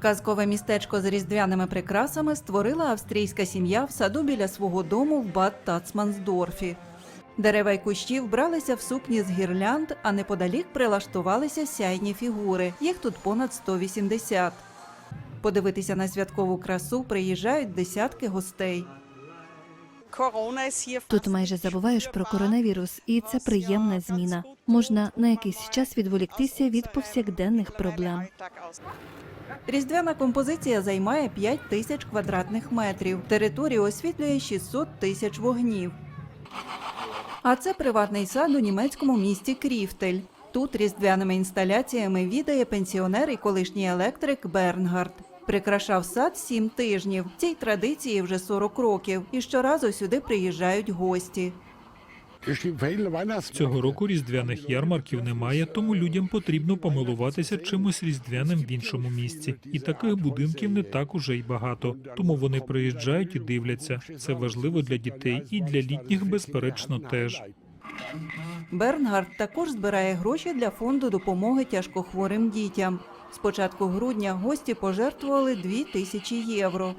Казкове містечко з різдвяними прикрасами створила австрійська сім'я в саду біля свого дому в Бад Тацмансдорфі. Дерева й кущі вбралися в сукні з гірлянд, а неподалік прилаштувалися сяйні фігури. Їх тут понад 180. Подивитися на святкову красу приїжджають десятки гостей. Тут майже забуваєш про коронавірус, і це приємна зміна. Можна на якийсь час відволіктися від повсякденних проблем. Різдвяна композиція займає 5 тисяч квадратних метрів. Територію освітлює 600 тисяч вогнів. А це приватний сад у німецькому місті Кріфтель. Тут різдвяними інсталяціями відає пенсіонер і колишній електрик Бернгард. Прикрашав сад сім тижнів. Цій традиції вже 40 років. І щоразу сюди приїжджають гості. Цього року різдвяних ярмарків немає, тому людям потрібно помилуватися чимось різдвяним в іншому місці. І таких будинків не так уже й багато. Тому вони приїжджають і дивляться. Це важливо для дітей і для літніх, безперечно, теж. Бернгард також збирає гроші для фонду допомоги тяжкохворим дітям. З початку грудня гості пожертвували 2 тисячі євро.